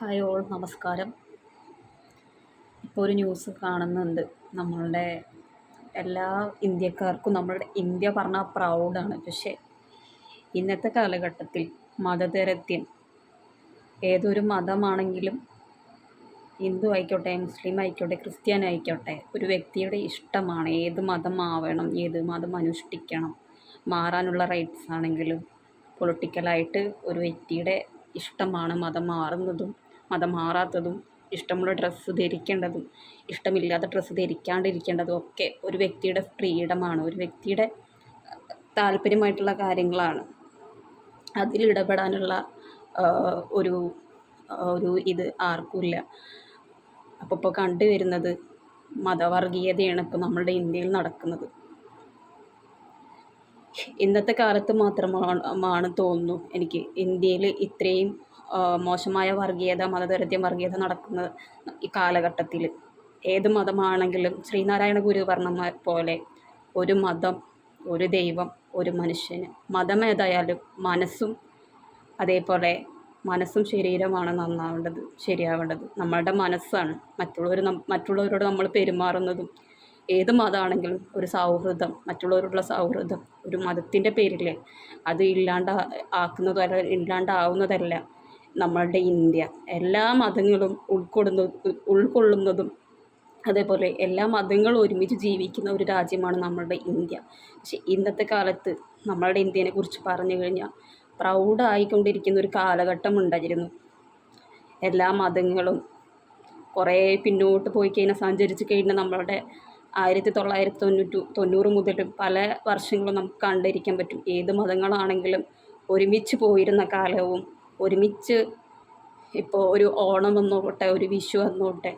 Hi all നമസ്കാരം. ഇപ്പോൾ ഒരു ന്യൂസ് കാണുന്നുണ്ട്. നമ്മളുടെ എല്ലാ ഇന്ത്യക്കാർക്കും നമ്മളുടെ ഇന്ത്യ പറഞ്ഞാൽ പ്രൗഡാണ് പക്ഷേ ഇന്നത്തെ കാലഘട്ടത്തിൽ മതതരത്യം ഏതൊരു മതമാണെങ്കിലും ഹിന്ദു ആയിക്കോട്ടെ മുസ്ലിം ആയിക്കോട്ടെ ക്രിസ്ത്യൻ ആയിക്കോട്ടെ ഒരു വ്യക്തിയുടെ ഇഷ്ടമാണ് ഏത് മതമാവണം ഏത് മതം അനുഷ്ഠിക്കണം മാറാനുള്ള റൈറ്റ്സ് ആണെങ്കിലും പൊളിറ്റിക്കലായിട്ട് ഒരു വ്യക്തിയുടെ ഇഷ്ടമാണ് മതം മാറുന്നതും മതം മാറാത്തതും ഇഷ്ടമുള്ള ഡ്രസ്സ് ധരിക്കേണ്ടതും ഇഷ്ടമില്ലാത്ത ഡ്രസ്സ് ധരിക്കാണ്ടിരിക്കേണ്ടതും ഒക്കെ ഒരു വ്യക്തിയുടെ ഫ്രീഡമാണ്. ഒരു വ്യക്തിയുടെ താല്പര്യമായിട്ടുള്ള കാര്യങ്ങളാണ്. അതിലിടപെടാനുള്ള ഒരു ഒരു ഇത് ആർക്കുമില്ല. അപ്പോൾ ഇപ്പോൾ കണ്ടുവരുന്നത് മതവർഗീയതയാണ് ഇപ്പോൾ നമ്മളുടെ ഇന്ത്യയിൽ നടക്കുന്നത്. ഇന്നത്തെ കാലത്ത് മാത്രമാണ് മാണ് തോന്നുന്നു എനിക്ക് ഇന്ത്യയിൽ ഇത്രയും മോശമായ വർഗീയത മതനിരസ്യം വർഗീയത നടക്കുന്ന ഈ കാലഘട്ടത്തിൽ ഏത് മതമാണെങ്കിലും ശ്രീനാരായണ ഗുരു പറഞ്ഞ പോലെ ഒരു മതം ഒരു ദൈവം ഒരു മനുഷ്യന് മതം ഏതായാലും മനസ്സും അതേപോലെ മനസ്സും ശരീരമാണ് നന്നാവേണ്ടത് ശരിയാവേണ്ടത്. നമ്മളുടെ മനസ്സാണ്. മറ്റുള്ളവർ മറ്റുള്ളവരോട് നമ്മൾ പെരുമാറുന്നതും ഏത് മതമാണെങ്കിലും ഒരു സൗഹൃദം മറ്റുള്ളവരോടുള്ള സൗഹൃദം ഒരു മതത്തിന്റെ പേരിൽ അത് ഇല്ലാണ്ട് ആക്കുന്നതല്ല ഇല്ലാണ്ടാവുന്നതല്ല നമ്മളുടെ ഇന്ത്യ. എല്ലാ മതങ്ങളും ഉൾക്കൊള്ളുന്ന ഉൾക്കൊള്ളുന്നതും അതേപോലെ എല്ലാ മതങ്ങളും ഒരുമിച്ച് ജീവിക്കുന്ന ഒരു രാജ്യമാണ് നമ്മളുടെ ഇന്ത്യ. പക്ഷെ ഇന്നത്തെ കാലത്ത് നമ്മളുടെ ഇന്ത്യനെ കുറിച്ച് പറഞ്ഞു കഴിഞ്ഞാൽ പ്രൗഡായിക്കൊണ്ടിരിക്കുന്ന ഒരു കാലഘട്ടം ഉണ്ടായിരുന്നു. എല്ലാ മതങ്ങളും കുറേ പിന്നോട്ട് പോയി കഴിഞ്ഞാൽ സഞ്ചരിച്ച് കഴിഞ്ഞാൽ നമ്മളുടെ ആയിരത്തി തൊള്ളായിരത്തി തൊണ്ണൂറ്റി തൊണ്ണൂറ് മുതൽ പല വർഷങ്ങളും നമുക്ക് കണ്ടിരിക്കാൻ പറ്റും. ഏത് മതങ്ങളാണെങ്കിലും ഒരുമിച്ച് പോയിരുന്ന കാലവും ഒരുമിച്ച് ഇപ്പോൾ ഒരു ഓണം വന്നോട്ടെ ഒരു വിഷു വന്നോട്ടെ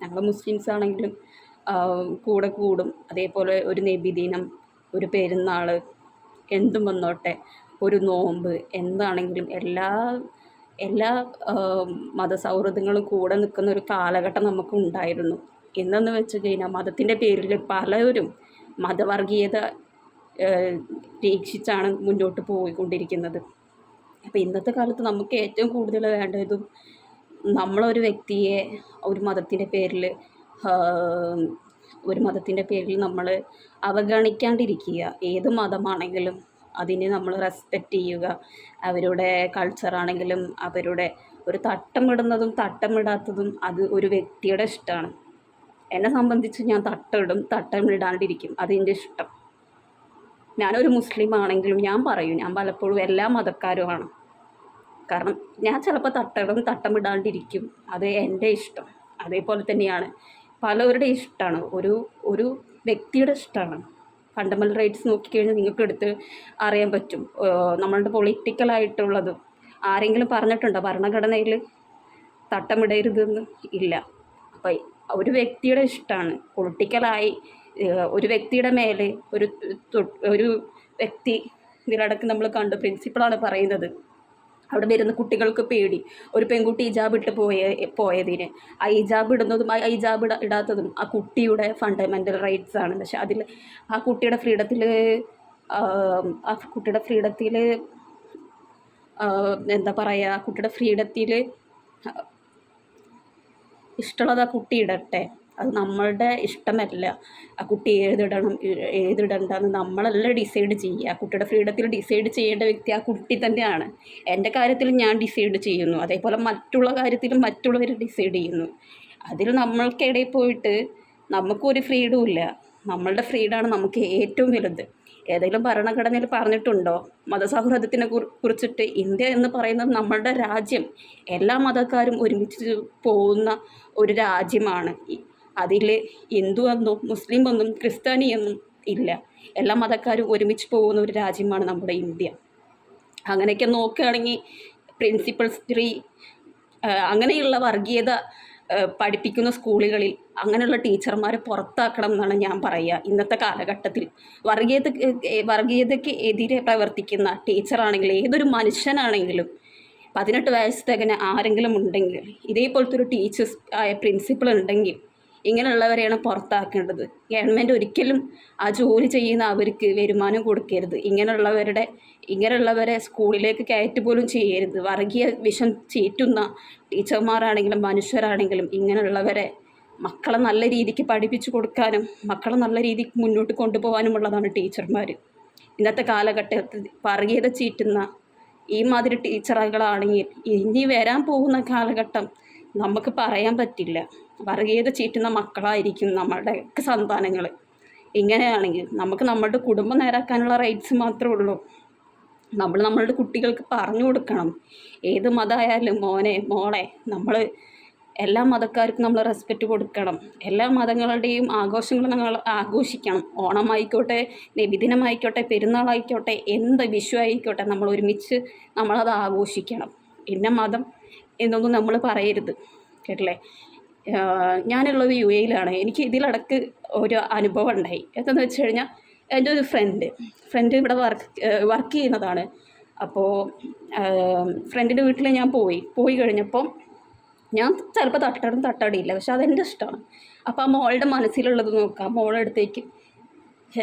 ഞങ്ങൾ മുസ്ലിംസ് ആണെങ്കിലും കൂടെ കൂടും. അതേപോലെ ഒരു നബിദിനം ഒരു പെരുന്നാൾ എന്തും വന്നോട്ടെ. ഒരു നോമ്പ് എന്താണെങ്കിലും എല്ലാ എല്ലാ മതസൗഹൃദങ്ങളും കൂടെ നിൽക്കുന്ന ഒരു കാലഘട്ടം നമുക്ക് ഉണ്ടായിരുന്നു. ഇന്നെന്ന് വെച്ച് കഴിഞ്ഞാൽ മതത്തിന്റെ പേരിൽ പലരും മതവർഗീയത രീക്ഷിച്ചാണ് മുന്നോട്ട് പോയിക്കൊണ്ടിരിക്കുന്നത്. അപ്പോൾ ഇന്നത്തെ കാലത്ത് നമുക്ക് ഏറ്റവും കൂടുതൽ വേണ്ടതും നമ്മളൊരു വ്യക്തിയെ ഒരു മതത്തിന്റെ പേരിൽ ഒരു മതത്തിന്റെ പേരിൽ നമ്മൾ അവഗണിക്കാണ്ടിരിക്കുക. ഏത് മതമാണെങ്കിലും അതിനെ നമ്മൾ റെസ്പെക്റ്റ് ചെയ്യുക. അവരുടെ കൾച്ചറാണെങ്കിലും അവരുടെ ഒരു തട്ടമിടുന്നതും തട്ടമിടാത്തതും അത് ഒരു വ്യക്തിയുടെ ഇഷ്ടമാണ് എന്നെ സംബന്ധിച്ച് ഞാൻ തട്ടമിടും തട്ടമിടാണ്ടിരിക്കും. അതെന്റെ ഇഷ്ടം. ഞാനൊരു മുസ്ലിം ആണെങ്കിലും ഞാൻ പറയും ഞാൻ പലപ്പോഴും എല്ലാ മതക്കാരുമാണ്. കാരണം ഞാൻ ചിലപ്പോൾ തട്ടടം തട്ടമിടാണ്ടിരിക്കും അത് എന്റെ ഇഷ്ടം. അതേപോലെ തന്നെയാണ്. പലവരുടെ ഇഷ്ടമാണ് ഒരു ഒരു വ്യക്തിയുടെ ഇഷ്ടമാണ് ഫണ്ടമെന്റൽ റൈറ്റ്സ് നോക്കിക്കഴിഞ്ഞാൽ നിങ്ങൾക്ക് എടുത്ത് അറിയാൻ പറ്റും. നമ്മളുടെ പൊളിറ്റിക്കലായിട്ടുള്ളത് ആരെങ്കിലും പറഞ്ഞിട്ടുണ്ടോ? ഭരണഘടനയിൽ തട്ടമിടരുതെന്ന്? ഇല്ല. അപ്പോൾ ഒരു വ്യക്തിയുടെ ഇഷ്ടമാണ് പൊളിറ്റിക്കലായി ഒരു വ്യക്തിയുടെ മേലെ ഒരു ഒരു വ്യക്തി ഇതിലടക്ക് നമ്മൾ കണ്ടു. പ്രിൻസിപ്പളാണ് പറയുന്നത്. അവിടെ വരുന്ന കുട്ടികൾക്ക് പേടി. ഒരു പെൺകുട്ടി ഹിജാബ് ഇട്ട് പോയ പോയതിന്. ആ ഹിജാബ് ഇടുന്നതും ആ ഹിജാബ് ഇടാത്തതും ആ കുട്ടിയുടെ ഫണ്ടമെന്റൽ റൈറ്റ്സ് ആണ്. പക്ഷെ അതിൽ ആ കുട്ടിയുടെ ഫ്രീഡത്തിൽ ആ കുട്ടിയുടെ ഫ്രീഡത്തിൽ എന്താ പറയുക ആ കുട്ടിയുടെ ഫ്രീഡത്തിൽ ഇഷ്ടമുള്ളത് ആ കുട്ടി ഇടട്ടെ. അത് നമ്മളുടെ ഇഷ്ടമല്ല. ആ കുട്ടി ഏതിടണം ഏതിടണ്ടെന്ന് നമ്മളല്ല ഡിസൈഡ് ചെയ്യുക. ആ കുട്ടിയുടെ ഫ്രീഡത്തിൽ ഡിസൈഡ് ചെയ്യേണ്ട വ്യക്തി ആ കുട്ടി തന്നെയാണ്. എന്റെ കാര്യത്തിൽ ഞാൻ ഡിസൈഡ് ചെയ്യുന്നു. അതേപോലെ മറ്റുള്ള കാര്യത്തിലും മറ്റുള്ളവർ ഡിസൈഡ് ചെയ്യുന്നു. അതിൽ നമ്മൾക്കിടയിൽ പോയിട്ട് നമുക്കൊരു ഫ്രീഡും ഇല്ല. നമ്മളുടെ ഫ്രീഡാണ് നമുക്ക് ഏറ്റവും വലുത്. ഏതെങ്കിലും ഭരണഘടനയിൽ പറഞ്ഞിട്ടുണ്ടോ? മതസൗഹൃദത്തിനെ കുറിച്ചിട്ട് ഇന്ത്യ എന്ന് പറയുന്നത് നമ്മളുടെ രാജ്യം. എല്ലാ മതക്കാരും ഒരുമിച്ച് പോകുന്ന ഒരു രാജ്യമാണ്. അതിൽ ഹിന്ദു എന്നും മുസ്ലിം എന്നും ക്രിസ്ത്യാനി എന്നും ഇല്ല. എല്ലാ മതക്കാരും ഒരുമിച്ച് പോകുന്ന ഒരു രാജ്യമാണ് നമ്മുടെ ഇന്ത്യ. അങ്ങനെയൊക്കെ നോക്കുകയാണെങ്കിൽ പ്രിൻസിപ്പൽ സ്ത്രീ അങ്ങനെയുള്ള വർഗീയത പഠിപ്പിക്കുന്ന സ്കൂളുകളിൽ അങ്ങനെയുള്ള ടീച്ചർമാരെ പുറത്താക്കണം എന്നാണ് ഞാൻ പറയുക. ഇന്നത്തെ കാലഘട്ടത്തിൽ വർഗീയത വർഗീയതയ്ക്ക് എതിരെ പ്രവർത്തിക്കുന്ന ടീച്ചറാണെങ്കിലും ഏതൊരു മനുഷ്യനാണെങ്കിലും പതിനെട്ട് വയസ്സ് തികഞ്ഞ ആരെങ്കിലും ഉണ്ടെങ്കിൽ ഇതേപോലത്തെ ഒരു ടീച്ചേഴ്സ് ആയ പ്രിൻസിപ്പൾ ഉണ്ടെങ്കിൽ ഇങ്ങനെയുള്ളവരെയാണ് പുറത്താക്കേണ്ടത്. ഗവൺമെന്റ് ഒരിക്കലും ആ ജോലി ചെയ്യുന്ന അവർക്ക് വരുമാനം കൊടുക്കരുത്. ഇങ്ങനെയുള്ളവരുടെ ഇങ്ങനെയുള്ളവരെ സ്കൂളിലേക്ക് കയറ്റി പോലും ചെയ്യരുത്. വർഗീയ വിഷം ചീറ്റുന്ന ടീച്ചർമാരാണെങ്കിലും മനുഷ്യരാണെങ്കിലും ഇങ്ങനെയുള്ളവരെ മക്കളെ നല്ല രീതിക്ക് പഠിപ്പിച്ചു കൊടുക്കാനും മക്കളെ നല്ല രീതിക്ക് മുന്നോട്ട് കൊണ്ടുപോകാനുമുള്ളതാണ് ടീച്ചർമാർ ഇന്നത്തെ കാലഘട്ടത്തിൽ വർഗീയത ചീറ്റുന്ന ഈ മാതിരി ടീച്ചറുകളാണെങ്കിൽ ഇനി വരാൻ പോകുന്ന കാലഘട്ടം നമുക്ക് പറയാൻ പറ്റില്ല. വർഗീയത ചീറ്റുന്ന മക്കളായിരിക്കും നമ്മളുടെ ഒക്കെ സന്താനങ്ങൾ ഇങ്ങനെയാണെങ്കിൽ നമുക്ക് നമ്മളുടെ കുടുംബം നേരാക്കാനുള്ള റൈറ്റ്സ് മാത്രമേ ഉള്ളൂ. നമ്മൾ നമ്മളുടെ കുട്ടികൾക്ക് പറഞ്ഞു കൊടുക്കണം. ഏത് മതമായാലും മോനെ മോളെ നമ്മൾ എല്ലാ മതക്കാർക്കും നമ്മൾ റെസ്പെക്റ്റ് കൊടുക്കണം. എല്ലാ മതങ്ങളുടെയും ആഘോഷങ്ങൾ നമ്മൾ ആഘോഷിക്കണം. ഓണമായിക്കോട്ടെ നബിദിനമായിക്കോട്ടെ പെരുന്നാളായിക്കോട്ടെ എന്ത് വിഷു ആയിക്കോട്ടെ നമ്മൾ ഒരുമിച്ച് നമ്മളത് ആഘോഷിക്കണം. ഇന്ന മതം എന്നൊന്നും നമ്മൾ പറയരുത്. കേട്ടില്ലേ? ഞാനുള്ളത് യു എയിലാണ്. എനിക്ക് ഇതിലടക്ക് ഒരു അനുഭവം ഉണ്ടായി എന്താണെന്ന് വെച്ച് കഴിഞ്ഞാൽ എന്റെ ഒരു ഫ്രണ്ട് ഫ്രണ്ട് ഇവിടെ വർക്ക് വർക്ക് ചെയ്യുന്നതാണ്. അപ്പോൾ ഫ്രണ്ടിന്റെ വീട്ടിൽ ഞാൻ പോയി. പോയി കഴിഞ്ഞപ്പം ഞാൻ ചിലപ്പോൾ തട്ടടും തട്ടടിയില്ല പക്ഷെ അതെന്റെ ഇഷ്ടമാണ് അപ്പോൾ ആ മോളുടെ മനസ്സിലുള്ളത് നോക്കാം. മോളടുത്തേക്ക്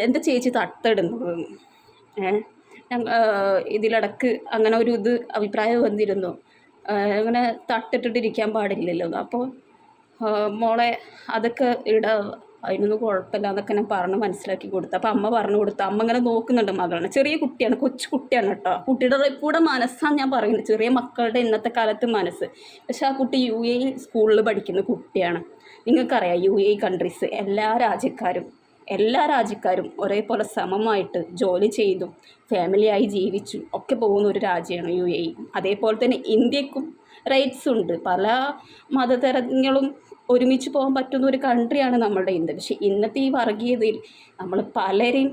എന്റെ ചേച്ചി തട്ടിടുന്നത്? ഇതിലടക്ക് അങ്ങനെ ഒരു ഇത് അഭിപ്രായം വന്നിരുന്നു. അങ്ങനെ തട്ടിട്ടിട്ടിരിക്കാൻ പാടില്ലല്ലോ. അപ്പോൾ മോളെ അതൊക്കെ ഇട അതിനൊന്നും കുഴപ്പമില്ല എന്നൊക്കെ ഞാൻ പറഞ്ഞ് മനസ്സിലാക്കി കൊടുത്തു. അപ്പോൾ അമ്മ പറഞ്ഞു കൊടുത്തു. അമ്മ ഇങ്ങനെ നോക്കുന്നുണ്ട് മകളെ. ചെറിയ കുട്ടിയാണ് കൊച്ചു കുട്ടിയാണ് കേട്ടോ. കുട്ടിയുടെ കൂടെ മനസ്സാണ് ഞാൻ പറയുന്നത്. ചെറിയ മക്കളുടെ ഇന്നത്തെ കാലത്ത് മനസ്സ്. പക്ഷെ ആ കുട്ടി യു എ സ്കൂളിൽ പഠിക്കുന്ന കുട്ടിയാണ്. നിങ്ങൾക്കറിയാം യു എ കൺട്രീസ് എല്ലാ രാജ്യക്കാരും എല്ലാ രാജ്യക്കാരും ഒരേപോലെ സമമായിട്ട് ജോലി ചെയ്തും ഫാമിലിയായി ജീവിച്ചു ഒക്കെ പോകുന്ന ഒരു രാജ്യമാണ് യു എ അതേപോലെ തന്നെ ഇന്ത്യക്കും റൈറ്റ്സ് ഉണ്ട്. പല മതതരങ്ങളും ഒരുമിച്ച് പോകാൻ പറ്റുന്ന ഒരു കൺട്രിയാണ് നമ്മളുടെ ഇന്ത്യ. പക്ഷേ ഇന്നത്തെ ഈ വർഗീയതയിൽ നമ്മൾ പലരെയും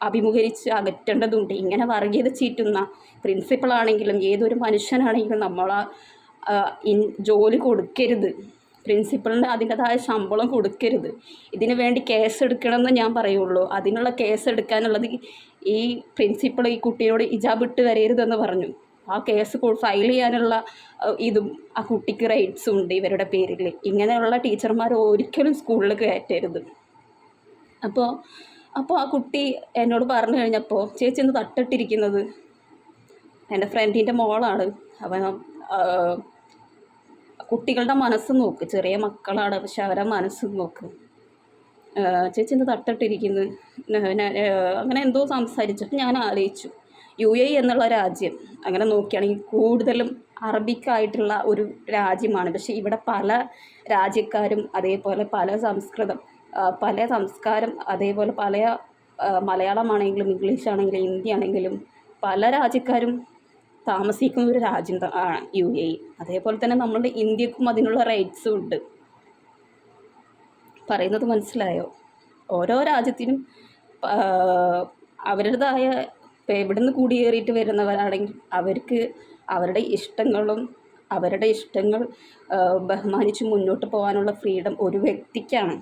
അഭിമുഖീകരിച്ച് അകറ്റേണ്ടതുണ്ട്. ഇങ്ങനെ വർഗീയത ചീറ്റുന്ന പ്രിൻസിപ്പളാണെങ്കിലും ഏതൊരു മനുഷ്യനാണെങ്കിലും നമ്മൾ ജോലി കൊടുക്കരുത്. പ്രിൻസിപ്പളിന് അതിന്റെതായ ശമ്പളം കൊടുക്കരുത്. ഇതിനു വേണ്ടി കേസ് എടുക്കണമെന്ന് ഞാൻ പറയുള്ളൂ. അതിനുള്ള കേസ് എടുക്കാനുള്ളത് ഈ പ്രിൻസിപ്പൾ ഈ കുട്ടിയോട് ഇജാബ് ഇട്ട് വരരുതെന്ന് പറഞ്ഞു. ആ കേസ് ഫയൽ ചെയ്യാനുള്ള ഇതും ആ കുട്ടിക്ക് റൈറ്റ്സും ഉണ്ട് ഇവരുടെ പേരിൽ. ഇങ്ങനെയുള്ള ടീച്ചർമാർ ഒരിക്കലും സ്കൂളിൽ കയറ്റരുത്. അപ്പോൾ അപ്പോൾ ആ കുട്ടി എന്നോട് പറഞ്ഞു കഴിഞ്ഞപ്പോൾ ചേച്ചി ഒന്ന് തട്ടിട്ടിരിക്കുന്നത്? എന്റെ ഫ്രണ്ടിന്റെ മോളാണ്. അവൻ കുട്ടികളുടെ മനസ്സ് നോക്ക്. ചെറിയ മക്കളാണ് പക്ഷെ അവരെ മനസ്സ് നോക്ക്. ചേച്ചി എന്ത് തട്ടിട്ടിരിക്കുന്നു? അങ്ങനെ എന്തോ സംസാരിച്ചിട്ട് ഞാൻ ആലോചിച്ചു. യു എ എന്നുള്ള രാജ്യം. അങ്ങനെ നോക്കുകയാണെങ്കിൽ കൂടുതലും അറബിക്കായിട്ടുള്ള ഒരു രാജ്യമാണ്. പക്ഷേ ഇവിടെ പല രാജ്യക്കാരും അതേപോലെ പല സംസ്കൃതം പല സംസ്കാരം അതേപോലെ പല മലയാളമാണെങ്കിലും ഇംഗ്ലീഷാണെങ്കിലും ഹിന്ദി ആണെങ്കിലും പല രാജ്യക്കാരും താമസിക്കുന്ന ഒരു രാജ്യം ആണ് യു എ. അതേപോലെ തന്നെ നമ്മളുടെ ഇന്ത്യക്കും അതിനുള്ള റൈറ്റ്സും ഉണ്ട്. പറയുന്നത് മനസ്സിലായോ? ഓരോ രാജ്യത്തിനും അവരുടേതായ എവിടെ എവിടുന്ന് കുടിയേറിയിട്ട് വരുന്നവരാണെങ്കിൽ അവർക്ക് അവരുടെ ഇഷ്ടങ്ങളും അവരുടെ ഇഷ്ടങ്ങൾ ബഹുമാനിച്ച് മുന്നോട്ട് പോകാനുള്ള ഫ്രീഡം ഒരു വ്യക്തിക്കാണ്.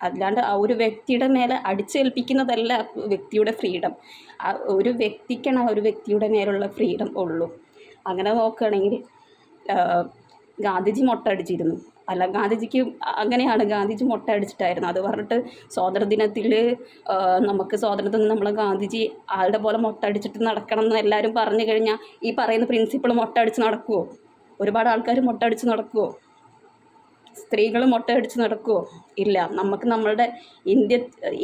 അല്ലാണ്ട് ആ ഒരു വ്യക്തിയുടെ മേലെ അടിച്ചേൽപ്പിക്കുന്നതല്ല വ്യക്തിയുടെ ഫ്രീഡം. ഒരു വ്യക്തിക്കാണ് ആ ഒരു വ്യക്തിയുടെ മേലുള്ള ഫ്രീഡം ഉള്ളൂ. അങ്ങനെ നോക്കുകയാണെങ്കിൽ ഗാന്ധിജി മൊട്ടടിച്ചിരുന്നു അല്ല ഗാന്ധിജിക്ക് അങ്ങനെയാണ്. ഗാന്ധിജി മുട്ട അടിച്ചിട്ടായിരുന്നു. അത് പറഞ്ഞിട്ട് സ്വാതന്ത്ര്യദിനത്തിൽ നമുക്ക് സ്വാതന്ത്ര്യത്തിന് നമ്മൾ ഗാന്ധിജി ആളുടെ പോലെ മുട്ട അടിച്ചിട്ട് നടക്കണം എന്ന് എല്ലാവരും പറഞ്ഞു കഴിഞ്ഞാൽ ഈ പറയുന്ന പ്രിൻസിപ്പിൾ മുട്ട അടിച്ച് നടക്കുമോ ഒരുപാട് ആൾക്കാർ മുട്ട അടിച്ച് നടക്കുമോ സ്ത്രീകൾ മുട്ടയടിച്ച് നടക്കുമോ ഇല്ല. നമുക്ക് നമ്മളുടെ ഇന്ത്യ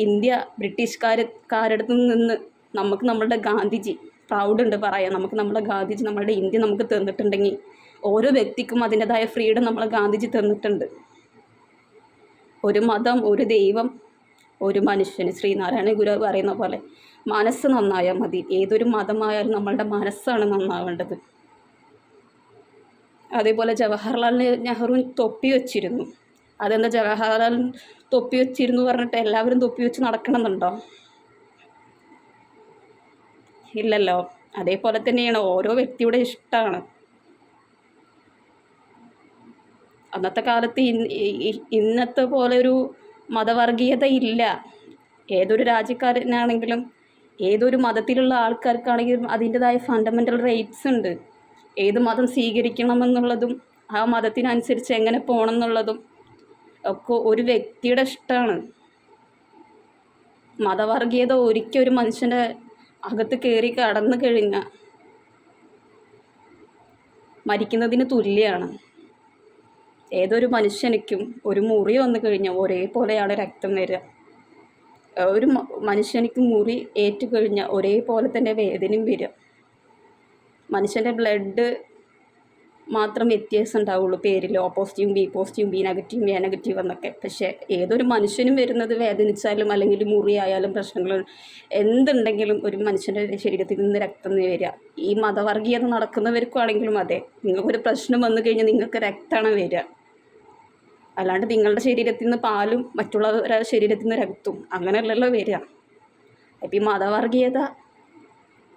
ഇന്ത്യ ബ്രിട്ടീഷ്കാരക്കാരടുത്ത് നിന്ന് നമുക്ക് നമ്മളുടെ ഗാന്ധിജി പ്രൗഡ് ഉണ്ട് പറയാം. നമുക്ക് നമ്മുടെ ഗാന്ധിജി നമ്മളുടെ ഇന്ത്യ നമുക്ക് തന്നിട്ടുണ്ടെങ്കിൽ ഓരോ വ്യക്തിക്കും അതിന്റെതായ ഫ്രീഡം നമ്മളെ ഗാന്ധിജി തന്നിട്ടുണ്ട്. ഒരു മതം ഒരു ദൈവം ഒരു മനുഷ്യന്. ശ്രീനാരായണ ഗുരു പറയുന്ന പോലെ മനസ്സ് നന്നായാൽ മതി. ഏതൊരു മതമായാലും നമ്മളുടെ മനസ്സാണ് നന്നാവേണ്ടത്. അതേപോലെ ജവഹർലാൽ നെഹ്റു തൊപ്പി വെച്ചിരുന്നു. അതെന്താ ജവഹർലാൽ തൊപ്പി വെച്ചിരുന്നു പറഞ്ഞിട്ട് എല്ലാവരും തൊപ്പി വെച്ച് നടക്കണമെന്നുണ്ടോ? ഇല്ലല്ലോ. അതേപോലെ തന്നെയാണ് ഓരോ വ്യക്തിയുടെ ഇഷ്ടമാണ് അന്നത്തെ കാലത്ത് ഇന്നത്തെ പോലെ ഒരു മതവർഗീയത ഇല്ല. ഏതൊരു രാജ്യക്കാരനാണെങ്കിലും ഏതൊരു മതത്തിലുള്ള ആൾക്കാർക്കാണെങ്കിലും അതിന്റെതായ ഫണ്ടമെന്റൽ റൈറ്റ്സ് ഉണ്ട്. ഏത് മതം സ്വീകരിക്കണമെന്നുള്ളതും ആ മതത്തിനനുസരിച്ച് എങ്ങനെ പോകണം എന്നുള്ളതും ഒക്കെ ഒരു വ്യക്തിയുടെ ഇഷ്ടമാണ്. മതവർഗീയത ഒരിക്കൽ ഒരു മനുഷ്യന്റെ അകത്ത് കയറി കടന്നു കഴിഞ്ഞാൽ മരിക്കുന്നതിന് തുല്യമാണ് ഏതൊരു മനുഷ്യനിക്കും ഒരു മുറി വന്നു കഴിഞ്ഞാൽ ഒരേപോലെയാണ് രക്തം വരിക. ഒരു മനുഷ്യനിക്ക് മുറി ഏറ്റു കഴിഞ്ഞാൽ ഒരേപോലെ തന്നെ വേദനയും വരിക. മനുഷ്യന്റെ ബ്ലഡ് മാത്രം വ്യത്യാസം ഉണ്ടാവുള്ളൂ. പേരിൽ ഓ പോസിറ്റീവും ബി പോസിറ്റീവും ബി നെഗറ്റീവും എ നെഗറ്റീവ് എന്നൊക്കെ. പക്ഷേ ഏതൊരു മനുഷ്യനും വരുന്നത് വേദനിച്ചാലും അല്ലെങ്കിൽ മുറിയായാലും പ്രശ്നങ്ങൾ എന്തുണ്ടെങ്കിലും ഒരു മനുഷ്യന്റെ ശരീരത്തിൽ നിന്ന് രക്തം വരിക. ഈ മതവർഗീയത നടക്കുന്നവർക്കാണെങ്കിലും അതെ. നിങ്ങൾക്കൊരു പ്രശ്നം വന്നു കഴിഞ്ഞാൽ നിങ്ങൾക്ക് രക്തമാണ് വരിക. അല്ലാണ്ട് നിങ്ങളുടെ ശരീരത്തിൽ നിന്ന് പാലും മറ്റുള്ളവരുടെ ശരീരത്തിൽ നിന്ന് രക്തവും അങ്ങനെയല്ലല്ലോ വരിക. അപ്പം ഈ മതവർഗീയത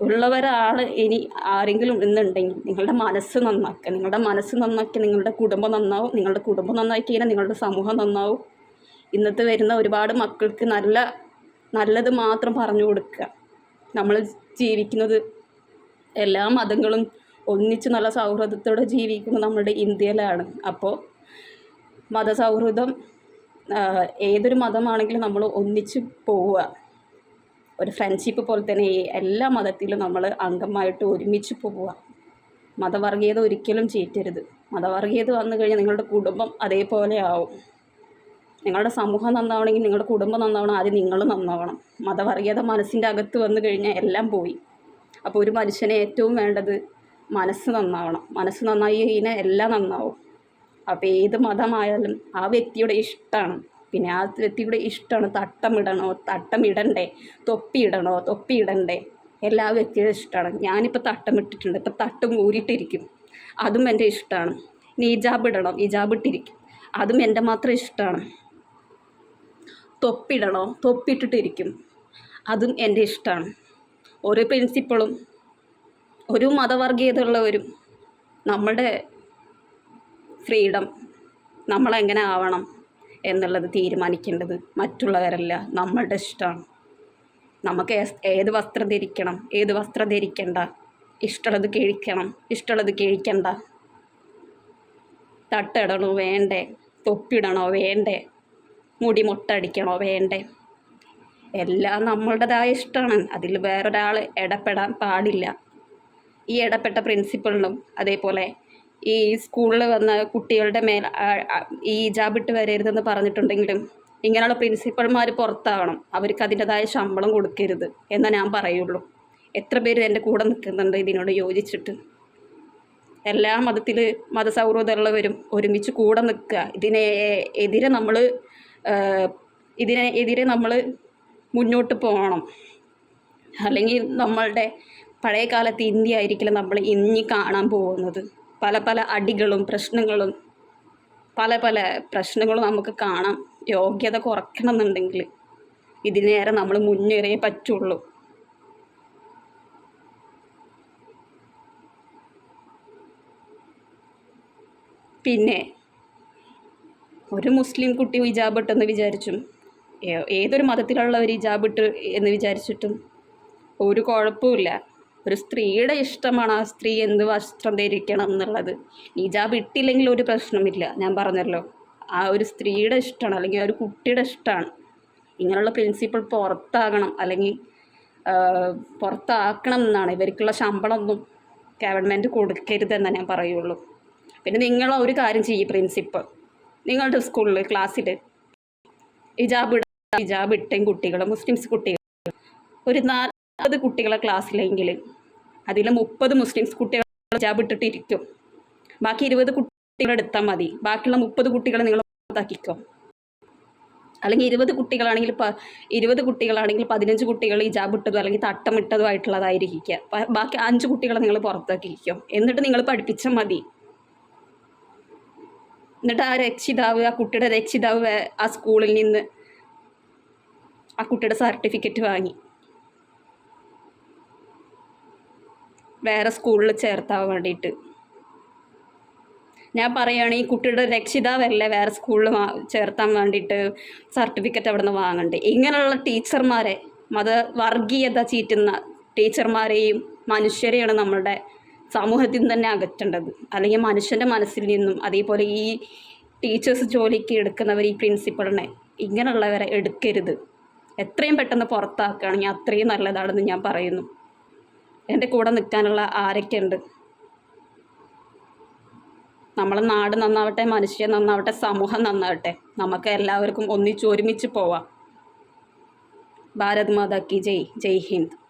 ഉള്ളവരാൾ ഇനി ആരെങ്കിലും ഇന്നുണ്ടെങ്കിൽ നിങ്ങളുടെ മനസ്സ് നന്നാക്കുക. നിങ്ങളുടെ മനസ്സ് നന്നാക്കി നിങ്ങളുടെ കുടുംബം നന്നാവും. നിങ്ങളുടെ കുടുംബം നന്നായി കഴിഞ്ഞാൽ നിങ്ങളുടെ സമൂഹം നന്നാവും. ഇന്നത്തെ വരുന്ന ഒരുപാട് മക്കൾക്ക് നല്ല നല്ലത് മാത്രം പറഞ്ഞു കൊടുക്കുക. നമ്മൾ ജീവിക്കുന്നത് എല്ലാ മതങ്ങളും ഒന്നിച്ച് നല്ല സൗഹൃദത്തോടെ ജീവിക്കുന്നത് നമ്മുടെ ഇന്ത്യയിലാണ്. അപ്പോൾ മതസൗഹൃദം ഏതൊരു മതമാണെങ്കിലും നമ്മൾ ഒന്നിച്ച് പോവുക. ഒരു ഫ്രണ്ട്ഷിപ്പ് പോലെ തന്നെ എല്ലാ മതത്തിലും നമ്മൾ അംഗമായിട്ട് ഒരുമിച്ച് പോവുക. മതവർഗീയത ഒരിക്കലും ചീറ്റരുത്. മതവർഗീയത വന്നു കഴിഞ്ഞാൽ നിങ്ങളുടെ കുടുംബം അതേപോലെ ആവും. നിങ്ങളുടെ സമൂഹം നന്നാവണമെങ്കിൽ നിങ്ങളുടെ കുടുംബം നന്നാവണം ആദ്യം നിങ്ങൾ നന്നാവണം. മതവർഗീയത മനസ്സിന്റെ അകത്ത് വന്നു കഴിഞ്ഞാൽ എല്ലാം പോയി. അപ്പോൾ ഒരു മനുഷ്യനെ ഏറ്റവും വേണ്ടത് മനസ്സ് നന്നാവണം. മനസ്സ് നന്നായി കഴിഞ്ഞാൽ എല്ലാം നന്നാവും. അപ്പോൾ ഏത് മതമായാലും ആ വ്യക്തിയുടെ ഇഷ്ടമാണ്. പിന്നെ ആ വ്യക്തിയുടെ ഇഷ്ടമാണ് തട്ടമിടണോ തട്ടമിടണ്ടേ തൊപ്പി ഇടണോ തൊപ്പി ഇടണ്ടേ എല്ലാ വ്യക്തിയുടെ ഇഷ്ടമാണ്. ഞാനിപ്പോൾ തട്ടമിട്ടിട്ടുണ്ട് ഇപ്പം തട്ടും ഊരിട്ടിരിക്കും. അതും എന്റെ ഇഷ്ടമാണ്. ഇനി ഇജാബ് ഇടണം ഇജാബ് ഇട്ടിരിക്കും. അതും എന്റെ മാത്രം ഇഷ്ടമാണ്. തൊപ്പിടണോ തൊപ്പിട്ടിട്ടിരിക്കും അതും എന്റെ ഇഷ്ടമാണ്. ഓരോ പ്രിൻസിപ്പിളും ഒരു മതവർഗീയതയുള്ളവരും നമ്മളുടെ ഫ്രീഡം നമ്മളെങ്ങനെ ആവണം എന്നുള്ളത് തീരുമാനിക്കേണ്ടത് മറ്റുള്ളവരല്ല നമ്മളുടെ ഇഷ്ടമാണ്. നമുക്ക് ഏത് വസ്ത്രം ധരിക്കണം ഏത് വസ്ത്രം ധരിക്കണ്ട ഇഷ്ടമുള്ളത് കിഴിക്കണം ഇഷ്ടമുള്ളത് കിഴിക്കണ്ട. തട്ടിടണോ വേണ്ടേ തൊപ്പിടണോ വേണ്ടേ മുടി മുട്ടടിക്കണോ വേണ്ടേ. എല്ലാം നമ്മളുടേതായ ഇഷ്ടമാണ്. അതിൽ വേറൊരാൾ ഇടപെടാൻ പാടില്ല. ഈ ഇടപെട്ട പ്രിൻസിപ്പളിനും അതേപോലെ ഈ സ്കൂളിൽ വന്ന കുട്ടികളുടെ മേൽ ഈ ജാബ് ഈ ഇജാബിട്ട് വരരുതെന്ന് പറഞ്ഞിട്ടുണ്ടെങ്കിലും ഇങ്ങനെയുള്ള പ്രിൻസിപ്പൾമാർ പുറത്താവണം. അവർക്ക് അതിന്റെതായ ശമ്പളം കൊടുക്കരുത് എന്ന് ഞാൻ പറയുള്ളൂ. എത്ര പേര് എന്റെ കൂടെ നിൽക്കുന്നുണ്ട് ഇതിനോട് യോജിച്ചിട്ട്. എല്ലാ മതത്തിൽ മതസൗഹൃദമുള്ളവരും ഒരുമിച്ച് കൂടെ നിൽക്കുക. ഇതിനെ എതിരെ നമ്മൾ ഇതിനെ എതിരെ നമ്മൾ മുന്നോട്ട് പോകണം. അല്ലെങ്കിൽ നമ്മളുടെ പഴയ കാലത്ത് ഇന്ത്യ ആയിരിക്കില്ല നമ്മൾ ഇനി കാണാൻ പോകുന്നത്. പല പല അടികളും പ്രശ്നങ്ങളും പല പല പ്രശ്നങ്ങളും നമുക്ക് കാണാം. യോഗ്യത കുറയ്ക്കണം എന്നുണ്ടെങ്കിൽ ഇതിനേറെ നമ്മൾ മുന്നേറിയേ പറ്റുള്ളൂ. പിന്നെ ഒരു മുസ്ലിം കുട്ടി ഹിജാബ് ഇട്ടെന്ന് വിചാരിച്ചും ഏതൊരു മതത്തിലുള്ളവർ ഹിജാബ് എന്ന് വിചാരിച്ചിട്ടും ഒരു കുഴപ്പമില്ല ഒരു സ്ത്രീയുടെ ഇഷ്ടമാണ് ആ സ്ത്രീ എന്ത് വസ്ത്രം ധരിക്കണം എന്നുള്ളത്. ഹിജാബ് ഇട്ടില്ലെങ്കിൽ ഒരു പ്രശ്നമില്ല. ഞാൻ പറഞ്ഞല്ലോ. ആ ഒരു സ്ത്രീയുടെ ഇഷ്ടമാണ് അല്ലെങ്കിൽ ആ ഒരു കുട്ടിയുടെ ഇഷ്ടമാണ്. ഇങ്ങനെയുള്ള പ്രിൻസിപ്പിൾ പുറത്താകണം അല്ലെങ്കിൽ പുറത്താക്കണം എന്നാണ്. ഇവർക്കുള്ള ശമ്പളമൊന്നും ഗവൺമെന്റ് കൊടുക്കരുതെന്ന് ഞാൻ പറയുള്ളൂ. പിന്നെ നിങ്ങൾ ഒരു കാര്യം ചെയ്യും പ്രിൻസിപ്പൾ നിങ്ങളുടെ സ്കൂളിൽ ക്ലാസ്സിൽ ഹിജാബ് ഇട ഹിജാബ് ഇട്ടയും കുട്ടികൾ മുസ്ലിംസ് കുട്ടികൾ ഒരു നാൽപ്പത് കുട്ടികളെ ക്ലാസ്സിലെങ്കിൽ അതിൽ മുപ്പത് മുസ്ലിംസ് കുട്ടികൾ ഹിജാബ് ഇട്ടിട്ടിരിക്കും. ബാക്കി ഇരുപത് കുട്ടികൾ എടുത്താൽ മതി. ബാക്കിയുള്ള മുപ്പത് കുട്ടികളെ നിങ്ങൾ പുറത്താക്കിക്കോ അല്ലെങ്കിൽ ഇരുപത് കുട്ടികളാണെങ്കിൽ പ ഇരുപത് കുട്ടികളാണെങ്കിൽ പതിനഞ്ച് കുട്ടികൾ ഹിജാബ് ഇട്ടതും അല്ലെങ്കിൽ തട്ടമിട്ടതും ആയിട്ടുള്ളതായിരിക്കുക ബാക്കി അഞ്ച് കുട്ടികളെ നിങ്ങൾ പുറത്താക്കിക്കോ എന്നിട്ട് നിങ്ങൾ പഠിപ്പിച്ചാൽ മതി. എന്നിട്ട് ആ രക്ഷിതാവ് ആ കുട്ടിയുടെ രക്ഷിതാവ് ആ സ്കൂളിൽ നിന്ന് ആ കുട്ടിയുടെ സർട്ടിഫിക്കറ്റ് വാങ്ങി. വേറെ സ്കൂളിൽ ചേർത്താൻ വേണ്ടിയിട്ട്. ഞാൻ പറയുകയാണ് ഈ കുട്ടിയുടെ രക്ഷിതാവല്ലേ വേറെ സ്കൂളിൽ ചേർത്താൻ വേണ്ടിയിട്ട് സർട്ടിഫിക്കറ്റ് അവിടെ നിന്ന് വാങ്ങണ്ടേ? ഇങ്ങനെയുള്ള ടീച്ചർമാരെ മത വർഗീയത ചീറ്റുന്ന ടീച്ചർമാരെയും മനുഷ്യരെയാണ് നമ്മളുടെ സമൂഹത്തിൽ നിന്ന് തന്നെ അകറ്റേണ്ടത്. അല്ലെങ്കിൽ മനുഷ്യന്റെ മനസ്സിൽ നിന്നും അതേപോലെ ഈ ടീച്ചേഴ്സ് ജോലിക്ക് എടുക്കുന്നവർ ഈ പ്രിൻസിപ്പളിനെ ഇങ്ങനെയുള്ളവരെ എടുക്കരുത്. എത്രയും പെട്ടെന്ന് പുറത്താക്കുകയാണെങ്കിൽ അത്രയും നല്ലതാണെന്ന് ഞാൻ പറയുന്നു. എന്റെ കൂടെ നിൽക്കാനുള്ള ആരൊക്കെ ഉണ്ട് നമ്മളെ നാട് നന്നാവട്ടെ മനുഷ്യൻ നന്നാവട്ടെ സമൂഹം നന്നാവട്ടെ. നമുക്ക് എല്ലാവർക്കും ഒന്നിച്ച് ഒരുമിച്ച് പോവാം. ഭാരത് മാതാ കി ജയ്. ജയ് ഹിന്ദ്.